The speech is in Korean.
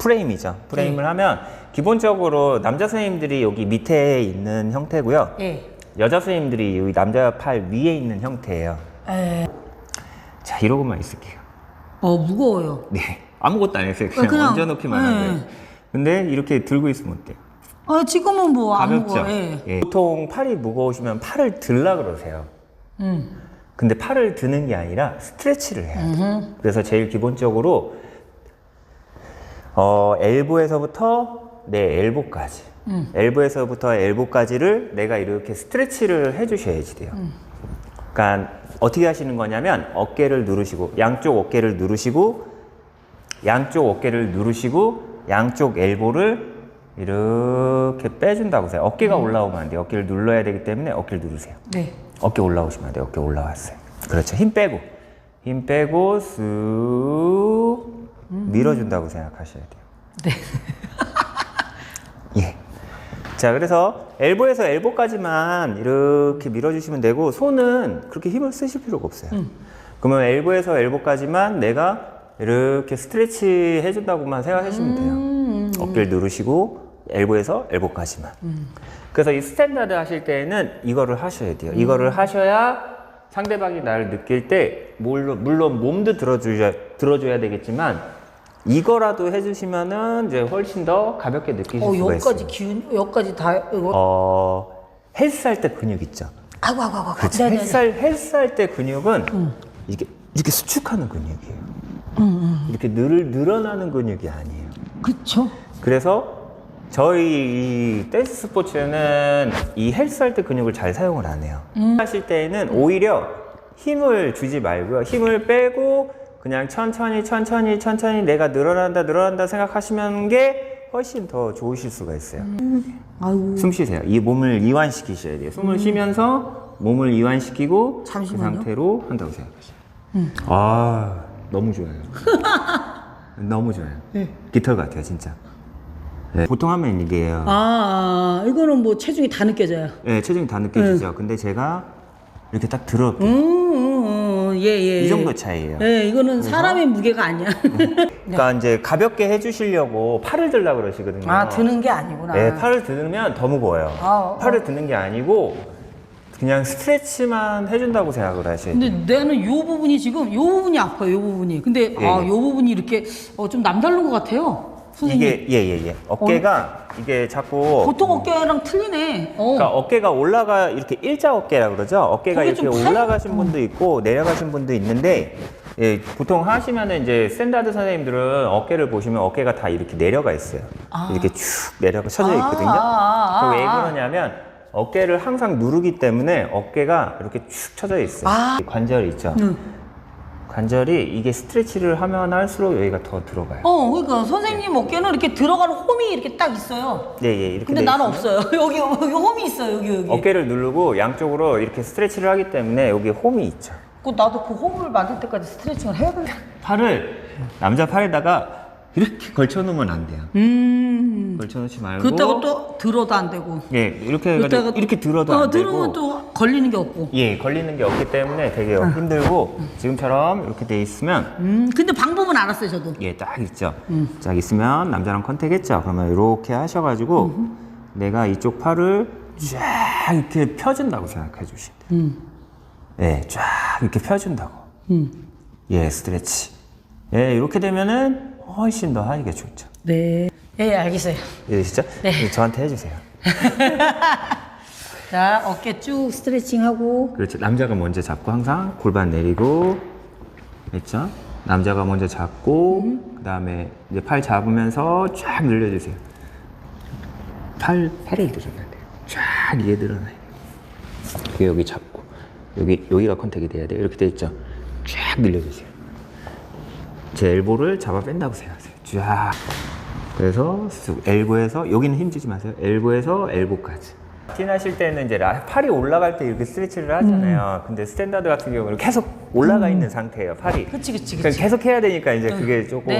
프레임이죠. 프레임을 하면 기본적으로 남자 선생님들이 여기 밑에 있는 형태고요. 예. 여자 선생님들이 여기 남자 팔 위에 있는 형태예요. 에. 자, 이러고만 있을게요. 어 무거워요. 네. 아무것도 안 했어요. 그냥, 어, 그냥, 얹어 놓기만 한 네. 거예요. 근데 이렇게 들고 있으면 어때요? 아 지금은 뭐 안 가볍죠? 무거워. 예. 예. 보통 팔이 무거우시면 팔을 들라 그러세요. 음. 근데 팔을 드는 게 아니라 스트레치를 해야 돼요. 그래서 제일 기본적으로 어, 엘보에서부터 내 엘보까지. 엘보에서부터 엘보까지를 내가 이렇게 스트레치를 해주셔야지 돼요. 그러니까 어떻게 하시는 거냐면 어깨를 누르시고 양쪽 어깨를 누르시고 양쪽 어깨를 누르시고 양쪽 엘보를 이렇게 빼준다고 해요. 어깨가 올라오면 안 돼요. 어깨를 눌러야 되기 때문에 어깨를 누르세요. 네. 어깨 올라오시면 안 돼요. 어깨 올라왔어요. 그렇죠. 힘 빼고. 힘 빼고 쓱 밀어준다고 생각하셔야 돼요. 네. 예. 자, 그래서 엘보에서 엘보까지만 이렇게 밀어주시면 되고, 손은 그렇게 힘을 쓰실 필요가 없어요. 그러면 엘보에서 엘보까지만 내가 이렇게 스트레치 해준다고만 생각하시면 돼요. 어깨를 누르시고, 엘보에서 엘보까지만. 그래서 이 스탠다드 하실 때는 이거를 하셔야 돼요. 이거를 하셔야 상대방이 나를 느낄 때, 물론, 물론 몸도 들어줘야, 들어줘야 되겠지만, 이거라도 해주시면은 이제 훨씬 더 가볍게 느끼실 어 수가 있어요. 여기까지 기운 여기까지 다 이거. 어, 헬스할 때 근육 있죠. 아이고 아이고 아이고. 그렇죠. 네네네. 헬스할, 헬스할 때 근육은 이게 이렇게 수축하는 근육이에요. 이렇게 늘, 늘어나는 근육이 아니에요. 그쵸. 그래서 저희 이 댄스 스포츠는 이 헬스할 때 근육을 잘 사용을 안 해요. 하실 때는 오히려 힘을 주지 말고요. 힘을 빼고 그냥 천천히 천천히 천천히 내가 늘어난다 늘어난다 생각하시면 게 훨씬 더 좋으실 수가 있어요. 아이고. 숨 쉬세요. 이 몸을 이완시키셔야 돼요. 숨을 쉬면서 몸을 이완시키고 그 잠시만요. 상태로 한다고 생각하세요. 아 너무 좋아요. 너무 좋아요. 깃털 같아요, 진짜. 네. 보통 하면 이게요. 아, 아 이거는 뭐 체중이 다 느껴져요. 네, 체중이 다 느껴지죠. 근데 제가 이렇게 딱 들어. 음, 음, 음, 예, 예. 이 예. 정도 차이예요. 예, 이거는 사람의 무게가 아니야. 그러니까 이제 가볍게 해주시려고 팔을 들라 그러시거든요. 아, 드는 게 아니구나. 네, 팔을 드면 더 무거워요. 아, 어. 팔을 드는 게 아니고 그냥 스트레치만 해준다고 생각을 돼요. 근데 나는 요 부분이 지금 요 부분이 아파요, 요 부분이. 근데 예, 아, 예. 요 부분이 이렇게 어, 좀 남다른 것 같아요. 이게 예예예. 어깨가 이게 자꾸 보통 어깨랑 틀리네. 어. 그러니까 어깨가 올라가 이렇게 일자 어깨라 그러죠? 어깨가 그게 이렇게 좀 팔- 올라가신 분도 있고 내려가신 분도 있는데 예, 보통 하시면은 이제 스탠다드 선생님들은 어깨를 보시면 어깨가 다 이렇게 내려가 있어요. 이렇게 쭉 내려가 쳐져 있거든요. 아, 아, 아, 그왜 아. 그러냐면 어깨를 항상 누르기 때문에 어깨가 이렇게 쭉 쳐져 있어요. 아. 이 관절 있죠? 응. 관절이 이게 스트레치를 하면 할수록 여기가 더 들어가요 어, 그러니까 선생님 어깨는 이렇게 들어가는 홈이 이렇게 딱 있어요. 예, 예, 이렇게 근데 돼 나는 있으면 없어요. 여기 여기 홈이 있어요. 여기 여기. 어깨를 누르고 양쪽으로 이렇게 스트레치를 하기 때문에 여기 홈이 있죠. 그 나도 그 홈을 만들 때까지 스트레칭을 해야 돼. 팔을 남자 팔에다가 이렇게 걸쳐 놓으면 안 돼요. 음. 걸쳐 놓지 말고 그렇다고 또 들어도 안 되고. 예, 이렇게 그렇다고 이렇게 들어도 어, 안 되고 들으면 또 걸리는 게 없고. 예, 걸리는 게 없기 때문에 되게 힘들고 지금처럼 이렇게 돼 있으면 음, 근데 방법은 알았어요, 저도. 예, 딱 있죠. 딱 있으면 남자랑 컨택했죠. 그러면 이렇게 하셔가지고 내가 이쪽 팔을 쫙 이렇게 펴준다고 생각해 주시면 돼요. 음. 예, 쫙 이렇게 펴준다고. 음. 예, 스트레치. 예, 이렇게 되면은 훨씬 더 하기가 좋죠. 네. 예, 알겠어요. 이해되시죠? 네. 예, 저한테 해주세요. 자, 어깨 쭉 스트레칭 하고. 그렇죠. 남자가 먼저 잡고 항상 골반 내리고, 그렇죠? 남자가 먼저 잡고, 그 다음에 이제 팔 잡으면서 쫙 늘려주세요. 팔, 팔을 늘어나야 돼요. 쫙 이게 늘어나야 돼요. 그게 여기 잡고, 여기, 여기가 컨택이 돼야 돼요. 이렇게 돼 있죠? 쫙 늘려주세요. 제 엘보를 잡아 뺀다고 생각하세요. 쫙. 그래서 쑥 엘보에서 여기는 힘주지 마세요. 엘보에서 엘보까지. 틴 하실 때는 이제 라- 팔이 올라갈 때 이렇게 스트레치를 하잖아요. 근데 스탠다드 같은 경우는 계속 올라가 있는 상태예요. 팔이. 그치, 그치, 그러니까 그치. 계속 해야 되니까 이제 그게 조금 네.